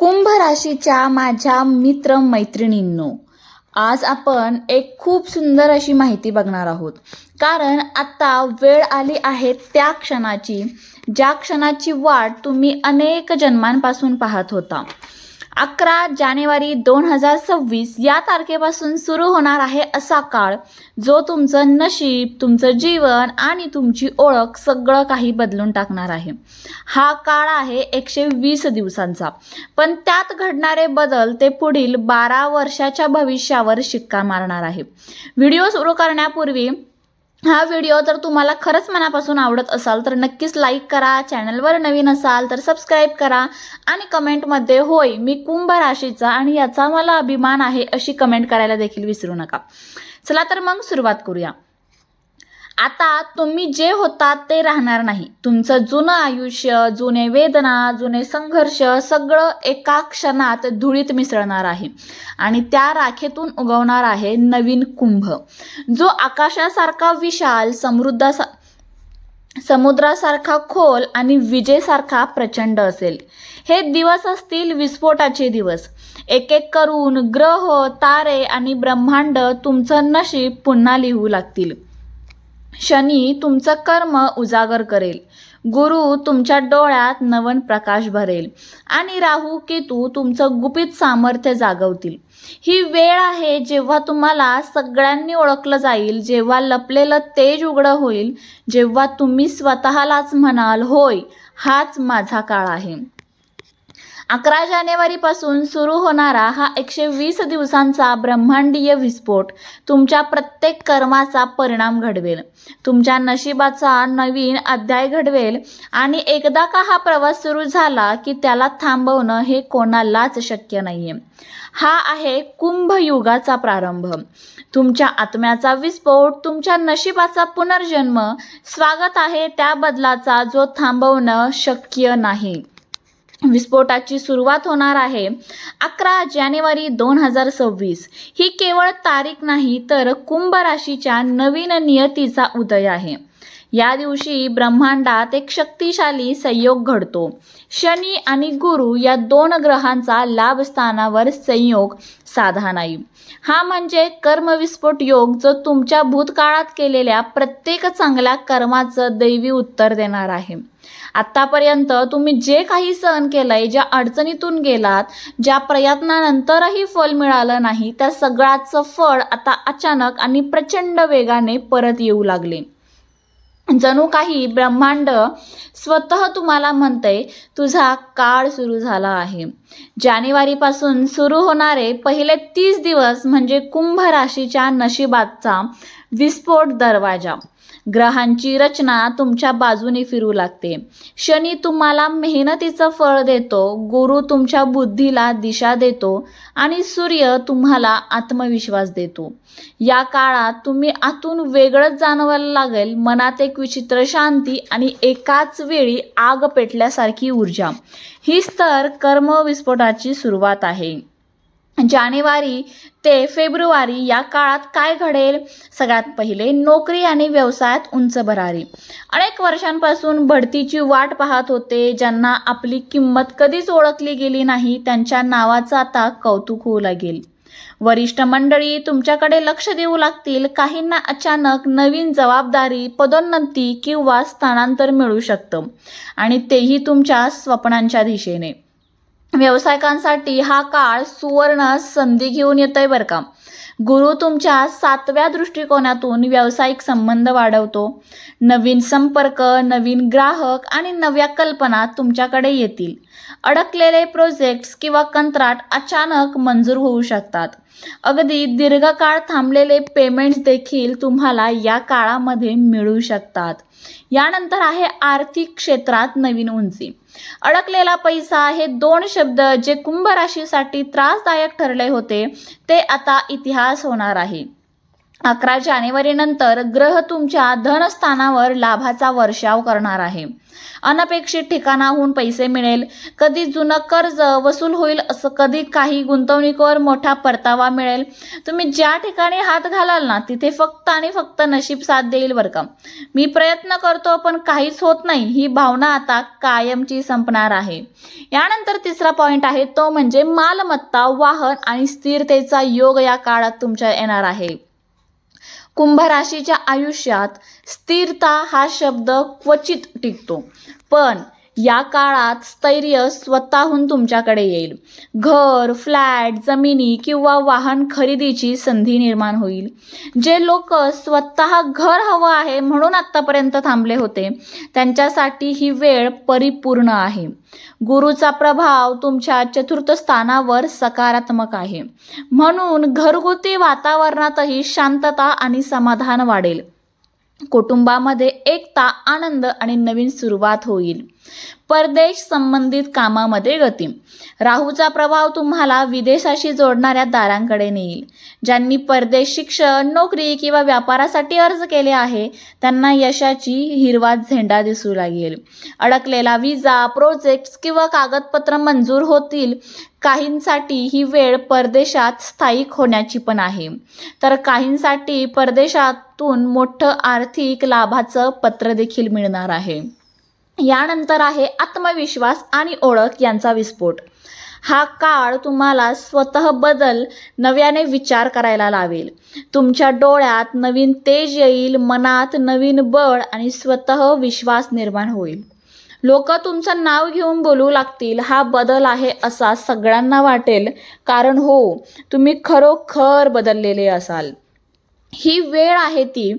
कुंभ राशीच्या माझ्या मित्र मैत्रिणींनो आज आपण एक खूप सुंदर अशी माहिती बघणार आहोत. कारण आता वेळ आली आहे त्या क्षणाची ज्या क्षणाची वाट तुम्ही अनेक जन्मांपासून पाहत होता. अकरा जानेवारी दोन हजार सव्वीस या तारखेपासून सुरू होणार आहे असा काळ जो तुमचं नशीब तुमचं जीवन आणि तुमची ओळख सगळं काही बदलून टाकणार आहे. हा काळ आहे एकशे वीस दिवसांचा. पण त्यात घडणारे बदल ते पुढील बारा वर्षाच्या भविष्यावर शिक्का मारणार आहे. व्हिडिओ सुरू करण्यापूर्वी हा व्हिडिओ जर तुम्हाला खरंच मनापासून आवडत असाल तर नक्कीच लाईक करा चॅनलवर नवीन असाल तर सबस्क्राईब करा आणि कमेंटमध्ये होय मी कुंभ राशीचा आणि याचा मला अभिमान आहे अशी कमेंट करायला देखील विसरू नका. चला तर मग सुरुवात करूया. आता तुम्ही जे होतात ते राहणार नाही. तुमचं जुनं आयुष्य जुने वेदना जुने संघर्ष सगळं एका क्षणात धुळीत मिसळणार आहे. आणि त्या राखेतून उगवणार आहे नवीन कुंभ. जो आकाशासारखा विशाल समृद्धासा समुद्रासारखा खोल आणि विजेसारखा प्रचंड असेल. हे दिवस असतील विस्फोटाचे दिवस. एक एक करून ग्रह तारे आणि ब्रह्मांड तुमचं नशीब पुन्हा लिहू लागतील. शनी तुमचं कर्म उजागर करेल. गुरु तुमच्या डोळ्यात नवन प्रकाश भरेल. आणि राहू केतू तुमचं गुपित सामर्थ्य जागवतील. ही वेळ आहे जेव्हा तुम्हाला सगळ्यांनी ओळखलं जाईल जेव्हा लपलेलं तेज उघडं होईल जेव्हा तुम्ही स्वतःलाच म्हणाल होय हाच माझा काळ आहे. अकरा जानेवारीपासून सुरू होणारा हा एकशे वीस दिवसांचा ब्रह्मांडीय विस्फोट तुमच्या प्रत्येक कर्माचा परिणाम घडवेल. तुमच्या नशिबाचा नवीन अध्याय घडवेल आणि एकदा का हा प्रवास सुरू झाला की त्याला थांबवणं हे कोणालाच शक्य नाहीये. हा आहे कुंभयुगाचा प्रारंभ. तुमच्या आत्म्याचा विस्फोट तुमच्या नशिबाचा पुनर्जन्म स्वागत आहे त्या बदलाचा जो थांबवणं शक्य नाही. विस्फोटाची सुरुवात होणार आहे. अकरा जानेवारी दोन हजार सव्वीस. ही केवळ तारीख नाही तर कुंभ राशीच्या नवीन नियतीचा उदय आहे. या दिवशी ब्रह्मांडात एक शक्तिशाली संयोग घडतो. शनी आणि गुरु या दोन ग्रहांचा लाभ स्थानावर संयोग साधा नाही. हा म्हणजे कर्मविस्फोट योग जो तुमच्या भूतकाळात केलेल्या प्रत्येक चांगल्या कर्माचं दैवी उत्तर देणार आहे. आत्तापर्यंत तुम्ही जे काही सहन केलंय ज्या अडचणीतून गेलात ज्या प्रयत्नानंतरही फल मिळालं नाही त्या सगळ्याचं फळ आता अचानक आणि प्रचंड वेगाने परत येऊ लागले. जणू काही ब्रह्मांड स्वतः तुम्हाला म्हणतंय तुझा काळ सुरू झाला आहे. जानेवारीपासून सुरू होणारे पहिले तीस दिवस म्हणजे कुंभ राशीच्या नशिबाचा विस्फोट दरवाजा. ग्रहांची रचना तुमच्या बाजूने फिरू लागते. शनी तुम्हाला मेहनतीचं फळ देतो गुरु तुमच्या बुद्धीला दिशा देतो आणि सूर्य तुम्हाला आत्मविश्वास देतो. या काळात तुम्ही आतून वेगळंच जाणवायला लागेल मनात एक विचित्र शांती आणि एकाच वेळी आग पेटल्यासारखी ऊर्जा. हीच तर कर्मविस्फोटाची सुरुवात आहे. जानेवारी ते फेब्रुवारी या काळात काय घडेल? सगळ्यात पहिले नोकरी आणि व्यवसायात उंच भरारी. अनेक वर्षांपासून बढतीची वाट पाहत होते ज्यांना आपली किंमत कधीच ओळखली गेली नाही त्यांच्या नावाचं आता कौतुक होऊ लागेल. वरिष्ठ मंडळी तुमच्याकडे लक्ष देऊ लागतील काहींना अचानक नवीन जबाबदारी पदोन्नती किंवा स्थानांतर मिळू शकतं. आणि तेही तुमच्या स्वप्नांच्या दिशेने. व्यावसायिकांसाठी हा काळ सुवर्ण संधी घेऊन येतोय बरं का. गुरु तुमच्या सातव्या दृष्टिकोनातून व्यावसायिक संबंध वाढवतो. नवीन संपर्क नवीन ग्राहक आणि नव्या कल्पना तुमच्याकडे येतील. अडकलेले प्रोजेक्ट्स किंवा कंत्राट अचानक मंजूर होऊ शकतात. अगदी दीर्घकाळ थांबलेले पेमेंट्स देखील तुम्हाला या काळामध्ये मिळू शकतात. यानंतर आहे आर्थिक क्षेत्रात नवीन उंची. अडकलेला पैसा हे दोन शब्द जे कुंभ राशीसाठी त्रासदायक ठरले होते ते आता इतिहास होणार आहे. अकरा जानेवारी नंतर ग्रह तुमच्या धनस्थानावर लाभाचा वर्षाव करणार आहे. अनपेक्षित ठिकाणाहून पैसे मिळेल. कधी जुनं कर्ज वसूल होईल असं कधी काही गुंतवणुकीवर मोठा परतावा मिळेल. तुम्ही ज्या ठिकाणी हात घालाल ना तिथे फक्त आणि फक्त नशीब साथ देईल बरं का. मी प्रयत्न करतो पण काहीच होत नाही. ही भावना आता कायमची संपणार आहे. यानंतर तिसरा पॉइंट आहे तो म्हणजे मालमत्ता वाहन आणि स्थिरतेचा योग या काळात तुमच्या येणार आहे. कुंभ राशीच्या आयुष्यात स्थिरता हा शब्द क्वचित टिकतो. पण या काळात स्थैर्य स्वतःहून तुमच्याकडे येईल. घर फ्लॅट जमिनी किंवा वाहन खरेदीची संधी निर्माण होईल. जे लोक स्वतः घर हवं आहे म्हणून आत्तापर्यंत थांबले होते त्यांच्यासाठी ही वेळ परिपूर्ण आहे. गुरुचा प्रभाव तुमच्या चतुर्थ स्थानावर सकारात्मक आहे. म्हणून घरगुती वातावरणातही शांतता आणि समाधान वाढेल. कुटुंबामध्ये एकता आनंद आणि नवीन सुरुवात होईल. परदेश संबंधित कामामध्ये गती राहूचा प्रभाव तुम्हाला विदेशाशी जोडणाऱ्या दारांकडे नेईल. ज्यांनी परदेश शिक्षण नोकरी किंवा व्यापारासाठी अर्ज केले आहे त्यांना यशाची हिरवा झेंडा दिसू लागेल. अडकलेला विजा प्रोजेक्ट्स किंवा कागदपत्र मंजूर होतील. काहींसाठी ही वेळ परदेशात स्थायिक होण्याची पण आहे. तर काहींसाठी परदेशातून मोठं आर्थिक लाभाचं पत्र देखील मिळणार आहे. यानंतर आहे आत्मविश्वास आणि ओळख यांचा विस्फोट. हा काळ तुम्हाला स्वतः बदल नव्याने विचार करायला लावेल. तुमच्या डोळ्यात नवीन तेज येईल मनात नवीन बळ आणि स्वतः विश्वास निर्माण होईल. लोक तुमचं नाव घेऊन बोलू लागतील हा बदल आहे असा सगळ्यांना वाटेल. कारण हो तुम्ही खरोखर बदललेले असाल. ही वेळ आहे ती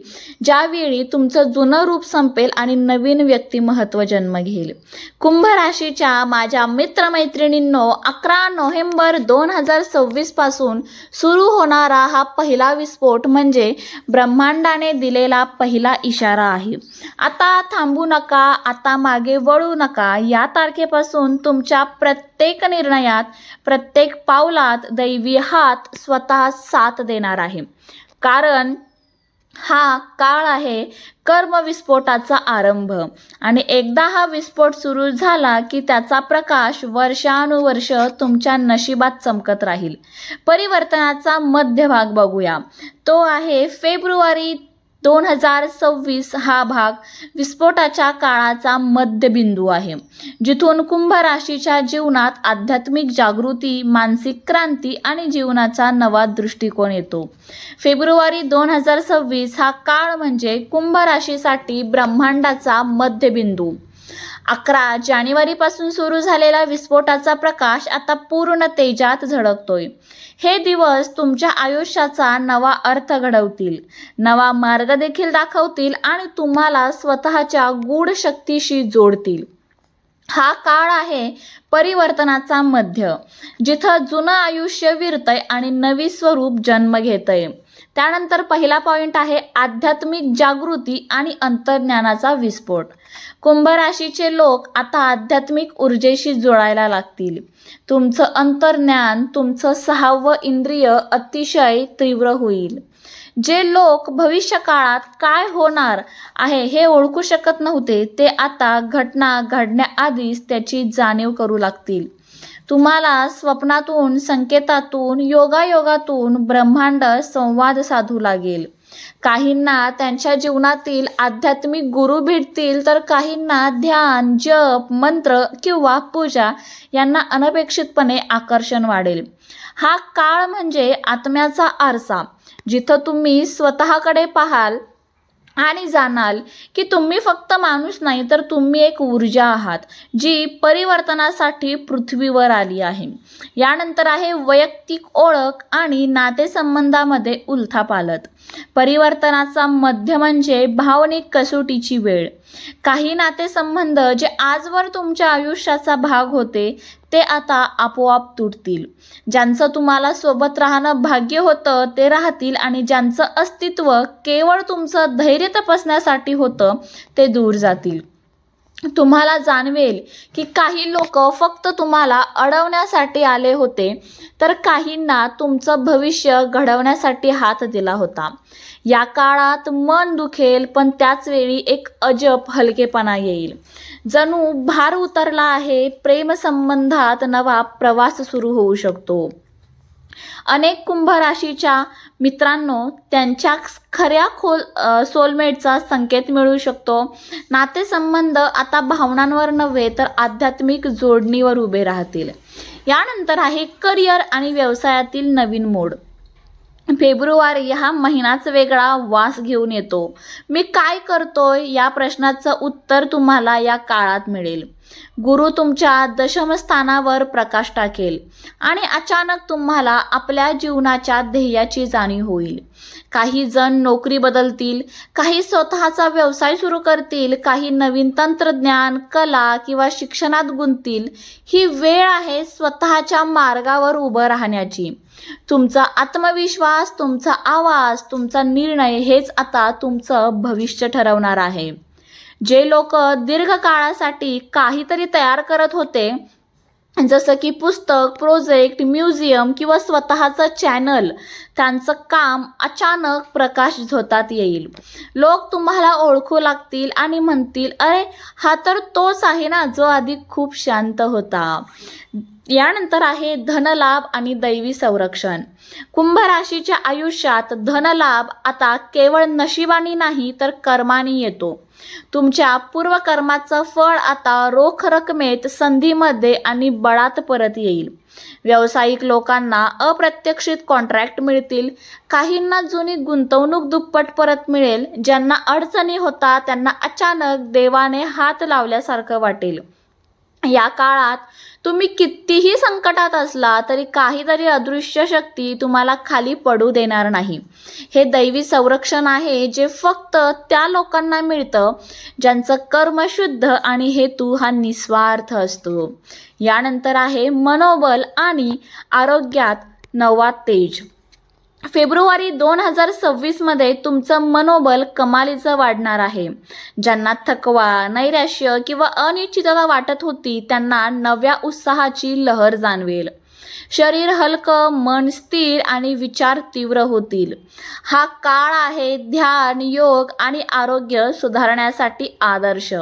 ज्यावेळी तुमचं जुनं रूप संपेल आणि नवीन व्यक्तिमहत्व जन्म घेईल. कुंभ राशीच्या माझ्या मित्रमैत्रिणींनो अकरा नोव्हेंबर दोन हजार सव्वीसपासून सुरू होणारा हा पहिला विस्फोट म्हणजे ब्रह्मांडाने दिलेला पहिला इशारा आहे. आता थांबू नका आता मागे वळू नका. या तारखेपासून तुमच्या प्रत्येक निर्णयात प्रत्येक पावलात दैवी हात स्वतः साथ देणार आहे. कारण हा काळ आहे कर्मविस्फोटाचा आरंभ. आणि एकदा हा विस्फोट सुरू झाला की त्याचा प्रकाश वर्षानुवर्ष तुमच्या नशिबात चमकत राहील. परिवर्तनाचा मध्यभाग बघूया. तो आहे फेब्रुवारी दोन हजार सव्वीस हा भाग विस्फोटाच्या काळाचा मध्यबिंदू आहे जिथून कुंभ राशीच्या जीवनात आध्यात्मिक जागृती मानसिक क्रांती आणि जीवनाचा नवा दृष्टिकोन येतो. फेब्रुवारी दोन हजार सव्वीस हा काळ म्हणजे कुंभ राशीसाठी ब्रह्मांडाचा मध्यबिंदू. अकरा जानेवारीपासून सुरू झालेला विस्फोटाचा प्रकाश आता पूर्ण तेजात झळकतोय. हे दिवस तुमच्या आयुष्याचा नवा अर्थ घडवतील. नवा मार्ग देखील दाखवतील आणि तुम्हाला स्वतःच्या गूढ शक्तीशी जोडतील. हा काळ आहे परिवर्तनाचा मध्य जिथं जुनं आयुष्य विरतय आणि नवी स्वरूप जन्म घेतय. त्यानंतर पहिला पॉईंट आहे आध्यात्मिक जागृती आणि अंतर्ज्ञानाचा विस्फोट. कुंभ राशीचे लोक आता आध्यात्मिक ऊर्जेशी जोडायला लागतील. तुमचं अंतर्ज्ञान तुमचं सहावं इंद्रिय अतिशय तीव्र होईल. जे लोक भविष्य काळात काय होणार आहे हे ओळखू शकत नव्हते ते आता घटना घडण्याआधीच त्याची जाणीव करू लागतील. तुम्हाला स्वप्नातून संकेतातून योगायोगातून ब्रह्मांड संवाद साधू लागेल. काहींना त्यांच्या जीवनातील आध्यात्मिक गुरु भेटतील तर काहींना ध्यान जप मंत्र किंवा पूजा यांना अनपेक्षितपणे आकर्षण वाढेल. हा काळ म्हणजे आत्म्याचा आरसा. जिथं तुम्ही स्वतःकडे पाहाल आणि जाणाल की तुम्ही फक्त माणूस नाही तर तुम्ही एक ऊर्जा आहात जी परिवर्तनासाठी पृथ्वीवर आली आहे. यानंतर आहे वैयक्तिक ओळख आणि नातेसंबंधामध्ये उलथापालत परिवर्तनाचा मध्य म्हणजे भावनिक कसोटीची वेळ. काही नातेसंबंध जे आजवर तुमच्या आयुष्याचा भाग होते ते आता आपोआप तुटतील. ज्यांचं तुम्हाला सोबत राहणं भाग्य होतं ते राहतील आणि ज्यांचं अस्तित्व केवळ तुमचं धैर्य तपासण्यासाठी होतं ते दूर जातील. तुम्हाला जाणवेल की काही लोक फक्त तुम्हाला अडवण्यासाठी आले होते तर काहींना तुमचं भविष्य घडवण्यासाठी हात दिला होता. या काळात मन दुखेल पण त्याच वेळी एक अजब हलकेपणा येईल. जणू भार उतरला आहे प्रेमसंबंधात नवा प्रवास सुरू होऊ शकतो. अनेक कुंभ राशीच्या मित्रांनो त्यांच्या खऱ्या खोल सोलमेटचा संकेत मिळू शकतो. नातेसंबंध आता भावनांवर नव्हे तर आध्यात्मिक जोडणीवर उभे राहतील. यानंतर आहे करिअर आणि व्यवसायातील नवीन मोड. फेब्रुवारी हा महिनाच वेगळा वास घेऊन येतो. मी काय करतोय या प्रश्नाचं उत्तर तुम्हाला या काळात मिळेल. गुरु तुमच्या दशमस्थानावर प्रकाश टाकेल आणि अचानक तुम्हाला आपल्या जीवनाच्या ध्येयाची जाणीव होईल. काही जण नोकरी बदलतील काही स्वतःचा व्यवसाय सुरू करतील काही नवीन तंत्रज्ञान कला किंवा शिक्षणात गुंततील. ही वेळ आहे स्वतःच्या मार्गावर उभं राहण्याची. तुमचा आत्मविश्वास तुमचा आवाज तुमचा निर्णय हेच आता तुमचं भविष्य ठरवणार आहे. जे लोक दीर्घकाळासाठी काहीतरी तयार करत होते जसं की पुस्तक प्रोजेक्ट म्युझियम किंवा स्वतःचं चॅनल त्यांचं काम अचानक प्रकाश झोतात येईल. लोक तुम्हाला ओळखू लागतील आणि म्हणतील अरे हा तर तोच आहे ना जो आधी खूप शांत होता. यानंतर आहे धनलाभ आणि दैवी संरक्षण. कुंभ राशीच्या आयुष्यात धनलाभ आता केवळ नशिबानी नाही तर कर्मानी येतो. तुमच्या पूर्वकर्माचं फळ आता रोख रकमेत संधीमध्ये आणि बळात परत येईल. व्यावसायिक लोकांना अप्रत्यक्षित कॉन्ट्रॅक्ट मिळतील. काहींना जुनी गुंतवणूक दुप्पट परत मिळेल. ज्यांना अडचणी होता त्यांना अचानक देवाने हात लावल्यासारखं वाटेल. या काळात तुम्ही कितीही संकटात असला तरी काहीतरी अदृश्य शक्ती तुम्हाला खाली पडू देणार नाही. हे दैवी संरक्षण आहे जे फक्त त्या लोकांना मिळतं ज्यांचं कर्म शुद्ध आणि हेतू हा निस्वार्थ असतो. यानंतर आहे मनोबल आणि आरोग्यात नवा तेज. फेब्रुवारी दोन हजार सव्वीसमध्ये तुमचं मनोबल कमालीचं वाढणार आहे. ज्यांना थकवा नैराश्य किंवा अनिश्चितता वाटत होती त्यांना नव्या उत्साहाची लहर जाणवेल. शरीर हलकं मन स्थिर आणि विचार तीव्र होतील. हा काळ आहे ध्यान योग आणि आरोग्य सुधारण्यासाठी आदर्श.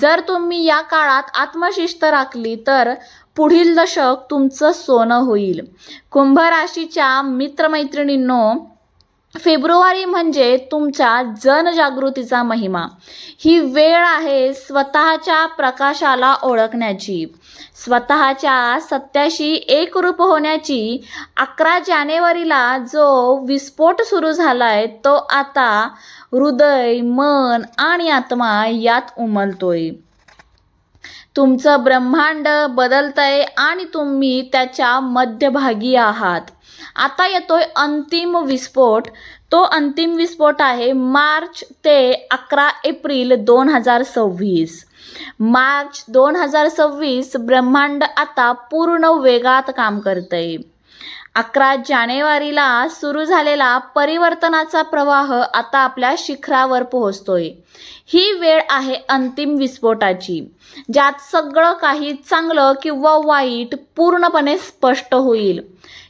जर तुम्ही या काळात आत्मशिस्त राखली तर पुढील दशक तुमचं सोनं होईल. कुंभ राशीच्या मित्रमैत्रिणींनो फेब्रुवारी म्हणजे तुमच्या जनजागृतीचा महिमा. ही वेळ आहे स्वतःच्या प्रकाशाला ओळखण्याची. स्वतःच्या सत्याशी एकरूप होण्याची. अकरा जानेवारीला जो विस्फोट सुरू झालाय तो आता हृदय मन आणि आत्मा यात उमलतोय. तुमचं ब्रह्मांड बदलतंय आणि तुम्ही त्याच्या मध्यभागी आहात. आता येतोय अंतिम विस्फोट. तो अंतिम विस्फोट आहे मार्च ते अकरा एप्रिल दोन हजार सव्वीस. मार्च दोन हजार सव्वीस ब्रह्मांड आता पूर्ण वेगात काम करतंय. अकरा जानेवारीला सुरू झालेला परिवर्तनाचा प्रवाह आता आपल्या शिखरावर पोहोचतोय. ही वेळ आहे अंतिम विस्फोटाची ज्यात सगळं काही चांगलं किंवा वाईट पूर्णपणे स्पष्ट होईल.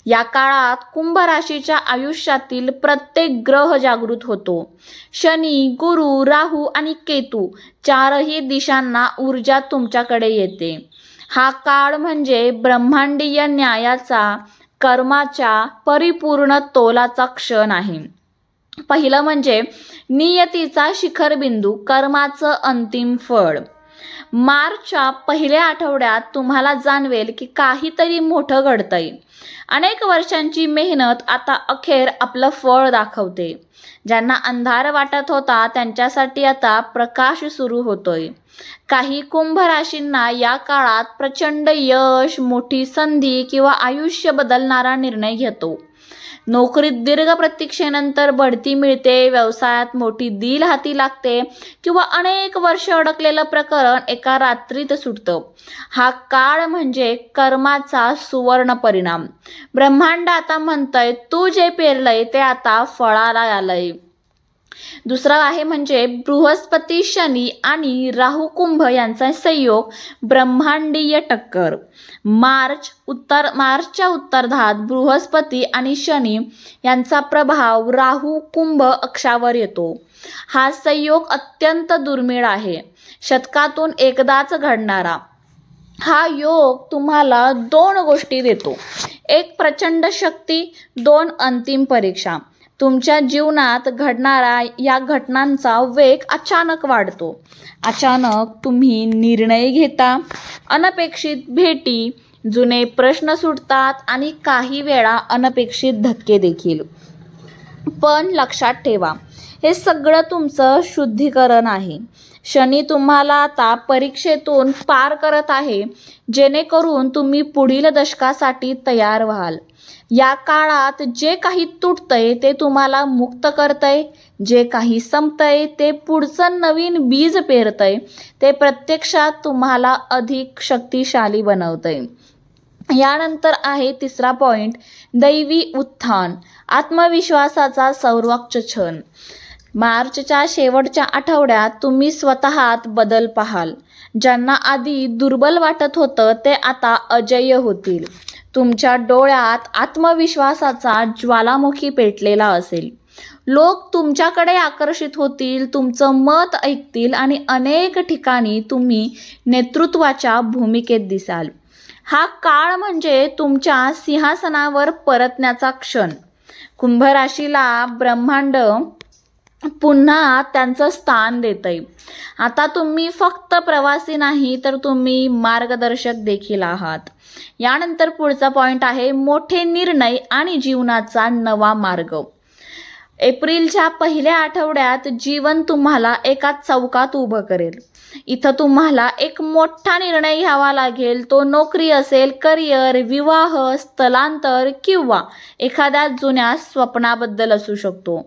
या काळात कुंभ राशीच्या आयुष्यातील प्रत्येक ग्रह जागृत होतो. शनी गुरु राहू आणि केतू चारही दिशांना ऊर्जा तुमच्याकडे येते. हा काळ म्हणजे ब्रह्मांडीय न्यायाचा कर्माच्या परिपूर्ण तोलाचा क्षण आहे. पहिलं म्हणजे नियतीचा शिखरबिंदू कर्माचं अंतिम फळ. मार्चच्या पहिल्या आठवड्यात तुम्हाला जाणवेल की काहीतरी मोठं घडतंय. अनेक वर्षांची मेहनत आता अखेर आपलं फळ दाखवते. ज्यांना अंधार वाटत होता त्यांच्यासाठी आता प्रकाश सुरू होतोय. काही कुंभ राशींना या काळात प्रचंड यश मोठी संधी किंवा आयुष्य बदलणारा निर्णय घेतो. नोकरीत दीर्घ प्रतीक्षेनंतर बढती मिळते व्यवसायात मोठी दिल हाती लागते किंवा अनेक वर्ष अडकलेलं प्रकरण एका रात्रीत सुटतं. हा काळ म्हणजे कर्माचा सुवर्ण परिणाम. ब्रह्मांड आता म्हणतंय तू जे पेरलंय ते आता फळाला आलंय. दुसरा आहे म्हणजे बृहस्पती शनी आणि राहू कुंभ यांचा संयोग ब्रह्मांडीय टक्कर. मार्च उत्तर मार्चच्या उत्तरार्धात बृहस्पती आणि शनी यांचा प्रभाव राहू कुंभ अक्षावर येतो. हा संयोग अत्यंत दुर्मिळ आहे. शतकातून एकदाच घडणारा. हा योग तुम्हाला दोन गोष्टी देतो. एक प्रचंड शक्ती दोन अंतिम परीक्षा. तुमच्या जीवनात घडणारा या घटनांचा वेग अचानक वाढतो. अचानक तुम्ही निर्णय घेता अनपेक्षित भेटी जुने प्रश्न सुटतात आणि काही वेळा अनपेक्षित धक्के देखील. पण लक्षात ठेवा हे सगळं तुमचं शुद्धीकरण आहे. शनी तुम्हाला आता परीक्षेतून पार करत आहे जेणेकरून तुम्ही पुढील दशकासाठी तयार व्हाल. या काळात जे काही तुटतंय ते तुम्हाला मुक्त करतंय जे काही संपतंय ते पुढचं नवीन बीज पेरतंय ते प्रत्यक्षात तुम्हाला अधिक शक्तिशाली बनवतंय. यानंतर आहे तिसरा पॉइंट दैवी उत्थान आत्मविश्वासाचा सर्वोच्च क्षण मार्चच्या शेवटच्या आठवड्यात तुम्ही स्वतःत बदल पाहाल. ज्यांना आधी दुर्बल वाटत होतं ते आता अजय होतील. तुमच्या डोळ्यात आत्मविश्वासाचा ज्वालामुखी पेटलेला असेल. लोक तुमच्याकडे आकर्षित होतील तुमचं मत ऐकतील आणि अनेक ठिकाणी तुम्ही नेतृत्वाच्या भूमिकेत दिसाल. हा काळ म्हणजे तुमच्या सिंहासनावर परतण्याचा क्षण. कुंभ राशीला ब्रह्मांड पुन्हा त्यांचं स्थान देतंय. आता तुम्ही फक्त प्रवासी नाही तर तुम्ही मार्गदर्शक देखील आहात. यानंतर पुढचा पॉईंट आहे मोठे निर्णय आणि जीवनाचा नवा मार्ग. एप्रिलच्या पहिल्या आठवड्यात जीवन तुम्हाला एका चौकात उभं करेल. इथं तुम्हाला एक मोठा निर्णय घ्यावा लागेल. तो नोकरी असेल करिअर विवाह स्थलांतर किंवा एखाद्या जुन्या स्वप्नाबद्दल असू शकतो.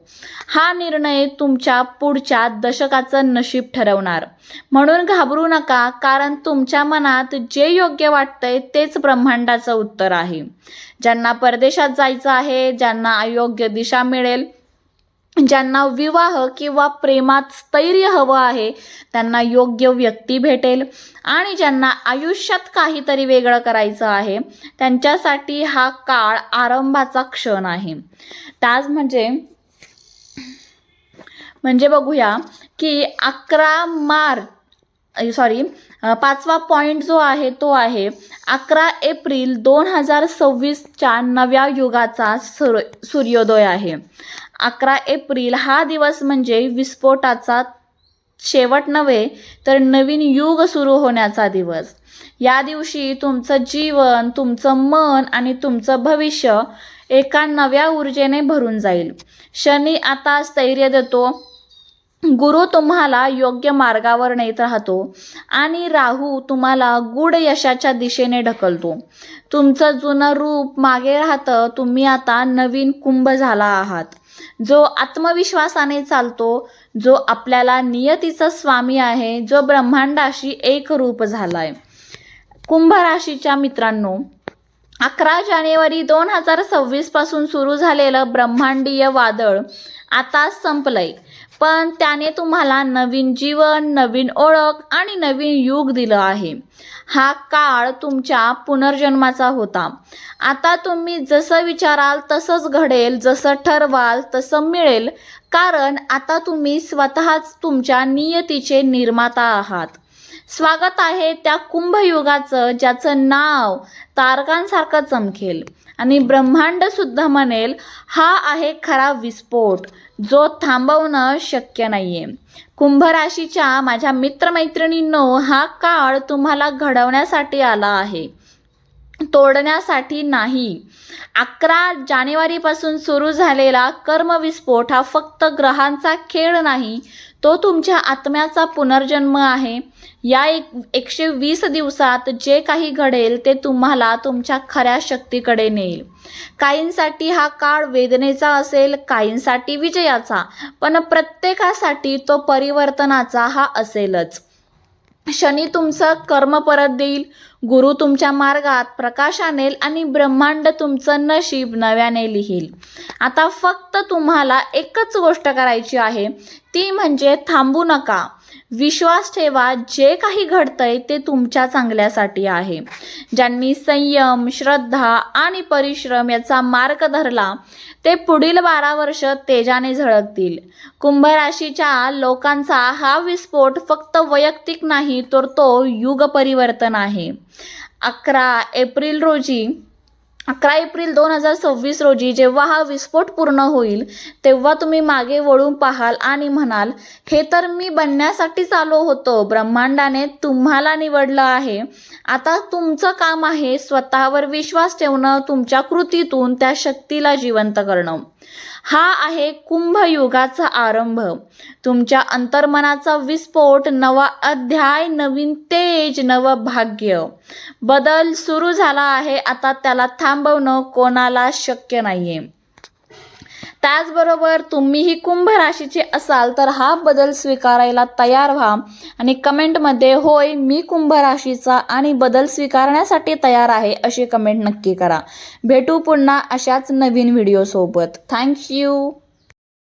हा निर्णय तुमच्या पुढच्या दशकाचं नशीब ठरवणार. म्हणून घाबरू नका कारण तुमच्या मनात जे योग्य वाटतंय तेच ब्रह्मांडाचं उत्तर आहे. ज्यांना परदेशात जायचं आहे ज्यांना अयोग्य दिशा मिळेल ज्यांना विवाह किंवा प्रेमात स्थैर्य हवं आहे त्यांना योग्य व्यक्ती भेटेल आणि ज्यांना आयुष्यात काहीतरी वेगळं करायचं आहे त्यांच्यासाठी हा काळ आरंभाचा क्षण आहे. त्याच म्हणजे म्हणजे बघूया की अकरा मार्च सॉरी पाचवा पॉईंट जो आहे तो आहे अकरा एप्रिल दोन हजार सव्वीसच्या नव्या युगाचा सूर सूर्योदय आहे. अकरा एप्रिल हा दिवस म्हणजे विस्फोटाचा शेवट नव्हे तर नवीन युग सुरू होण्याचा दिवस. या दिवशी तुमचं जीवन तुमचं मन आणि तुमचं भविष्य एका नव्या ऊर्जेने भरून जाईल. शनी आता स्थैर्य देतो. गुरु तुम्हाला योग्य मार्गावर नेत राहतो आणि राहू तुम्हाला गुढ यशाच्या दिशेने ढकलतो. तुमचं जुनं रूप मागे राहतं तुम्ही आता नवीन कुंभ झाला आहात. जो आत्मविश्वासाने चालतो जो आपल्याला नियतीचा स्वामी आहे जो ब्रह्मांडाशी एक रूप झालाय. कुंभ राशीच्या मित्रांनो अकरा जानेवारी दोन हजार सव्वीसपासून सुरू झालेलं ब्रह्मांडीय वादळ आता संपलंय. पण त्याने तुम्हाला नवीन जीवन नवीन ओळख आणि नवीन युग दिलं आहे. हा काळ तुमच्या पुनर्जन्माचा होता. आता तुम्ही जसं विचाराल तसंच घडेल जसं ठरवाल तसं मिळेल कारण आता तुम्ही स्वतःच तुमच्या नियतीचे निर्माता आहात. स्वागत आहे त्या कुंभयुगाचं ज्याचं नाव तारकांसारखं चमकेल. आणि ब्रह्मांड सुद्धा म्हणेल हा आहे खरा विस्फोट. जो थांबवणं शक्य नाही कुंभ राशीच्या माझ्या मित्रमैत्रिणींनो हा काळ तुम्हाला घडवण्यासाठी आला आहे. तोडण्यासाठी नाही. अकरा जानेवारीपासून सुरू झालेला कर्मविस्फोट हा फक्त ग्रहांचा खेळ नाही तो तुमच्या आत्म्याचा पुनर्जन्म आहे. या एक एकशे वीस दिवसात जे काही घडेल ते तुम्हाला तुमच्या खऱ्या शक्तीकडे नेईल. काहींसाठी हा काळ वेदनेचा असेल काहींसाठी विजयाचा पण प्रत्येकासाठी तो परिवर्तनाचा हा असेलच. शनी तुमचं कर्म परत देईल गुरु तुमच्या मार्गात प्रकाश आणेल आणि ब्रह्मांड तुमचं नशीब नव्याने लिहील. आता फक्त तुम्हाला एकच गोष्ट करायची आहे. ती म्हणजे थांबू नका. विश्वास ठेवा जे काही घडतंय ते तुमच्या चांगल्यासाठी आहे. ज्यांनी संयम श्रद्धा आणि परिश्रम याचा मार्ग धरला ते पुढील बारा वर्ष तेजाने झळकतील. कुंभ राशीच्या लोकांचा हा विस्फोट फक्त वैयक्तिक नाही तर तो युग परिवर्तन आहे. अकरा एप्रिल रोजी अकरा एप्रिल दोन हजार सव्वीस रोजी जेव्हा हा विस्फोट पूर्ण होईल तेव्हा तुम्ही मागे वळून पाहाल आणि म्हणाल हे तर मी बनण्यासाठीच आलो होतो ब्रह्मांडाने तुम्हाला निवडलं आहे. आता तुमचं काम आहे स्वतःवर विश्वास ठेवणं तुमच्या कृतीतून त्या शक्तीला जिवंत करणं. हा आहे कुंभयुगाचा आरंभ. तुमच्या अंतर्मनाचा विस्फोट नवा अध्याय नवीन तेज नवं भाग्य. बदल सुरू झाला आहे आता त्याला थांबवणं कोणाला शक्य नाहीये. त्याचबरोबर तुम्हीही कुंभ राशीचे असाल तर हा बदल स्वीकारायला तयार व्हा. आणि कमेंटमध्ये होय मी कुंभ राशीचा आणि बदल स्वीकारण्यासाठी तयार आहे अशी कमेंट नक्की करा. भेटू पुन्हा अशाच नवीन व्हिडिओसोबत थँक्यू